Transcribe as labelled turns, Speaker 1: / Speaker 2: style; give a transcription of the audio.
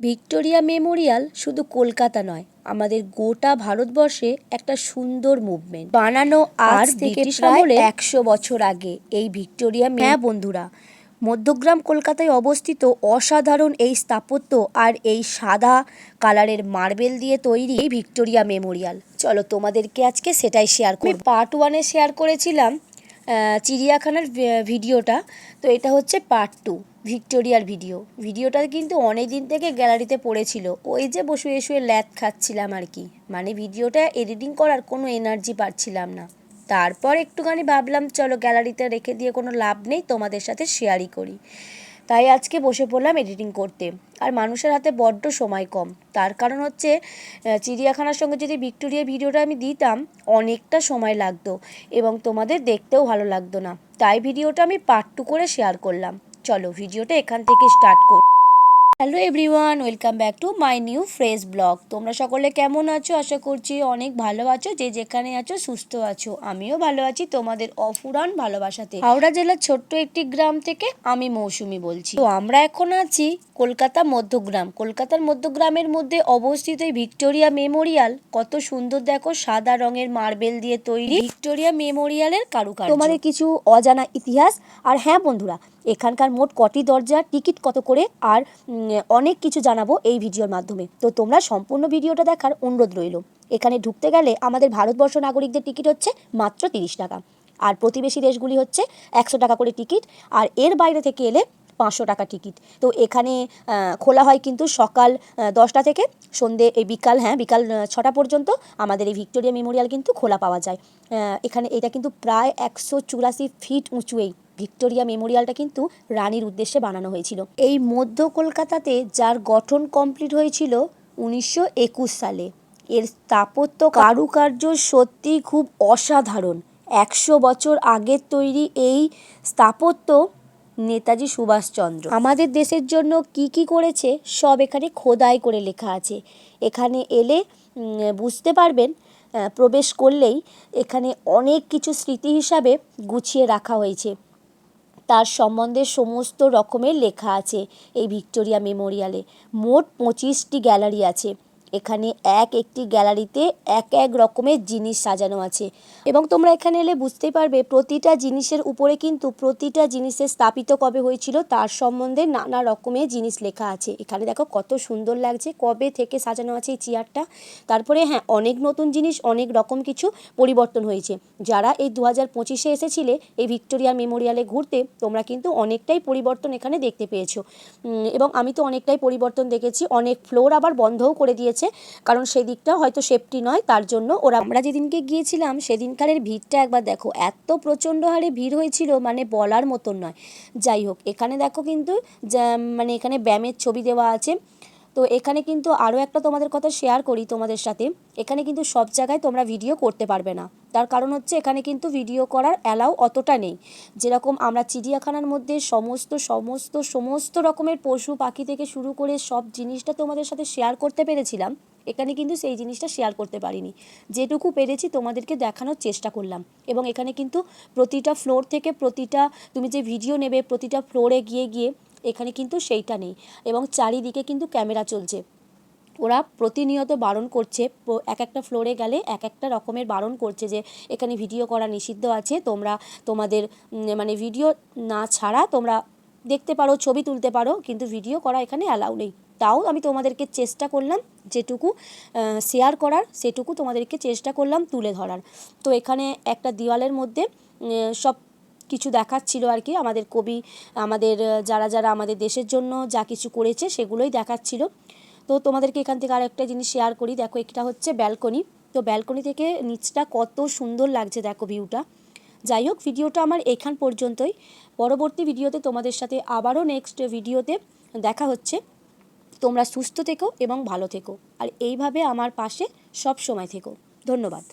Speaker 1: Victoria Memorial শুধু কলকাতা নয় আমাদের গোটা ভারতবর্ষে একটা সুন্দর মুভমেন্ট বানানো আর থেকে প্রায় একশো বছর আগে এই ভিক্টোরিয়া মে- হ্যাঁ বন্ধুরা মধ্যগ্রাম কলকাতায় অবস্থিত অসাধারণ এই স্থাপত্য আর এই সাদা কালারের মার্বেল দিয়ে তৈরি এই ভিক্টোরিয়া মেমোরিয়াল। চলো তোমাদেরকে আজকে সেটাই শেয়ার করি। পার্ট ওয়ানে শেয়ার করেছিলাম চিড়িয়াখানার ভিডিওটা। তো এটা হচ্ছে পার্ট টু ভিক্টোরিয়ার ভিডিও। ভিডিওটা কিন্তু অনেক দিন থেকে গ্যালারিতে পড়েছিল। ওই যে বসে শুয়ে ল্যাথ খাচ্ছিলাম আর কি। মানে ভিডিওটা এডিটিং করার কোনো এনার্জি পাচ্ছিলাম না। তারপর একটুখানি ভাবলাম, চলো গ্যালারিতে রেখে দিয়ে কোনো লাভ নেই, তোমাদের সাথে শেয়ারই করি। তাই আজকে বসে পড়লাম এডিটিং করতে। আর মানুষের হাতে বড্ড সময় কম। তার কারণ হচ্ছে চিড়িয়াখানার সঙ্গে যদি ভিক্টোরিয়া ভিডিওটা আমি দিতাম, অনেকটা সময় লাগতো এবং তোমাদের দেখতেও ভালো লাগতো না। তাই ভিডিওটা আমি পার্ট টু করে শেয়ার করলাম। চলো, ভিডিওটা এখান থেকে স্টার্ট কর। Hello everyone welcome back to my new fresh blog তোমরা সকলে কেমন আছো? আশা করছি অনেক ভালো আছো। যে যেখানে আছো, সুস্থ আছো। আমিও ভালো আছি তোমাদের অফুরান ভালোবাসাতে। হাওড়া জেলার ছোট্ট একটি গ্রাম থেকে আমি মৌসুমি বলছি। তো আমরা এখন আছি কলকাতা মধ্যগ্রাম। কলকাতার মধ্যগ্রামের মধ্যে অবস্থিত এই ভিক্টোরিয়া মেমোরিয়াল। কত সুন্দর দেখো, সাদা রঙের মার্বেল দিয়ে তৈরি ভিক্টোরিয়া মেমোরিয়ালের কারুকার্য। তোমাদের কিছু অজানা ইতিহাস। আর হ্যাঁ বন্ধুরা এখানকার মোট কটি দরজা, টিকিট কত করে, আর অনেক কিছু জানাব এই ভিডিওর মাধ্যমে। তো তোমরা সম্পূর্ণ ভিডিওটা দেখার অনুরোধ রইল। এখানে ঢুকতে গেলে আমাদের ভারতবর্ষ নাগরিকদের টিকিট হচ্ছে মাত্র তিরিশ টাকা। আর প্রতিবেশী দেশগুলি হচ্ছে একশো টাকা করে টিকিট, আর এর বাইরে থেকে এলে পাঁচশো টাকা টিকিট। তো এখানে খোলা হয় কিন্তু সকাল দশটা থেকে সন্ধে, এই বিকাল হ্যাঁ বিকাল ছটা পর্যন্ত আমাদের এই ভিক্টোরিয়া মেমোরিয়াল কিন্তু খোলা পাওয়া যায়। এখানে এটা কিন্তু প্রায় একশো চুরাশি ফিট এই ভিক্টোরিয়া মেমোরিয়ালটা কিন্তু রানীর উদ্দেশ্যে বানানো হয়েছিল। এই মধ্য কলকাতাতে যার গঠন কমপ্লিট হয়েছিল উনিশশো একুশ সালে। এর স্থাপত্য কারুকার্য সত্যি খুব অসাধারণ। একশো বছর আগের তৈরি এই স্থাপত্য নেতাজি সুভাষচন্দ্র। আমাদের দেশের জন্য কি কি করেছে সব এখানে খোদাই করে লেখা আছে। এখানে এলে বুঝতে পারবেন প্রবেশ করলেই এখানে অনেক কিছু স্মৃতি হিসাবে গুছিয়ে রাখা হয়েছে। তার সম্বন্ধে সমস্ত রকমের লেখা আছে এই ভিক্টোরিয়া মেমোরিয়ালে। মোট পঁচিশটি গ্যালারি আছে। এখানে এক একটি গ্যালারিতে এক এক রকমের জিনিস সাজানো আছে। এবং তোমরা এখানে এলে বুঝতে পারবে প্রতিটা জিনিসের উপরে কিন্তু প্রতিটা জিনিসের স্থাপিত কবে হয়েছিল তার সম্বন্ধে নানা রকমের জিনিস লেখা আছে। এখানে দেখো কত সুন্দর লাগছে, কবে থেকে সাজানো আছে এই চেয়ারটা। তারপরে হ্যাঁ অনেক নতুন জিনিস, অনেক রকম কিছু পরিবর্তন হয়েছে। যারা এই দু হাজার পঁচিশে এসেছিলে এই ভিক্টোরিয়া মেমোরিয়ালে ঘুরতে, তোমরা কিন্তু অনেকটাই পরিবর্তন এখানে দেখতে পেয়েছ। এবং আমি তো অনেকটাই পরিবর্তন দেখেছি, অনেক ফ্লোর আবার বন্ধও করে দিয়েছে। কারণ সেদিকটাও হয়তো সেফটি নয়, তার জন্য ওরা আমরা যেদিনকে গিয়েছিলাম, সেদিনকারের ভিড়টা একবার দেখো, এত প্রচণ্ড হারে ভিড় হয়েছিল মানে বলার মতন নয়। যাই হোক, এখানে দেখো কিন্তু মানে এখানে ব্যায়ামের ছবি দেওয়া আছে। তো এখানে কিন্তু আরও একটা তোমাদের কথা শেয়ার করি তোমাদের সাথে। এখানে কিন্তু সব জায়গায় তোমরা ভিডিও করতে পারবে না। তার কারণ হচ্ছে এখানে কিন্তু ভিডিও করার অ্যালাউ অতটা নেই। যেরকম আমরা চিড়িয়াখানার মধ্যে সমস্ত সমস্ত সমস্ত রকমের পশু পাখি থেকে শুরু করে সব জিনিসটা তোমাদের সাথে শেয়ার করতে পেরেছিলাম। এখানে কিন্তু সেই জিনিসটা শেয়ার করতে পারিনি। যেটুকু পেরেছি তোমাদেরকে দেখানোর চেষ্টা করলাম। এবং এখানে কিন্তু প্রতিটা ফ্লোর থেকে প্রতিটা, তুমি যে ভিডিও নেবে, প্রতিটা ফ্লোরে গিয়ে গিয়ে এখানে কিন্তু সেইটা নেই। এবং চারিদিকে কিন্তু ক্যামেরা চলছে। ওরা প্রতিনিয়ত বারণ করছে এক একটা ফ্লোরে গেলে এক একটা রকমের বারণ করছে যে, এখানে ভিডিও করা নিষিদ্ধ আছে, তোমরা তোমাদের মানে ভিডিও না ছাড়া তোমরা দেখতে পারো, ছবি তুলতে পারো, কিন্তু ভিডিও করা এখানে অ্যালাউ নেই। তাও আমি তোমাদেরকে চেষ্টা করলাম যেটুকু শেয়ার করার, সেটুকু তোমাদেরকে চেষ্টা করলাম তুলে ধরার। তো এখানে একটা দেওয়ালের মধ্যে সব কিছু দেখাচ্ছিল আর কি, আমাদের কবি, আমাদের, যারা যারা আমাদের দেশের জন্য যা কিছু করেছে সেগুলোই দেখাচ্ছিল। তো তোমাদেরকে এখান থেকে আরেকটা জিনিস শেয়ার করি। দেখো এটা হচ্ছে ব্যালকনি তো ব্যালকনি থেকে নিচটা কত সুন্দর লাগছে দেখো ভিউটা যাই হোক ভিডিওটা আমার এখান পর্যন্তই। পরবর্তী ভিডিওতে তোমাদের সাথে আবারও নেক্সট ভিডিওতে দেখা হচ্ছে। তোমরা সুস্থ থেকো এবং ভালো থেকো। আর এইভাবে আমার পাশে সব সময় থেকো। ধন্যবাদ।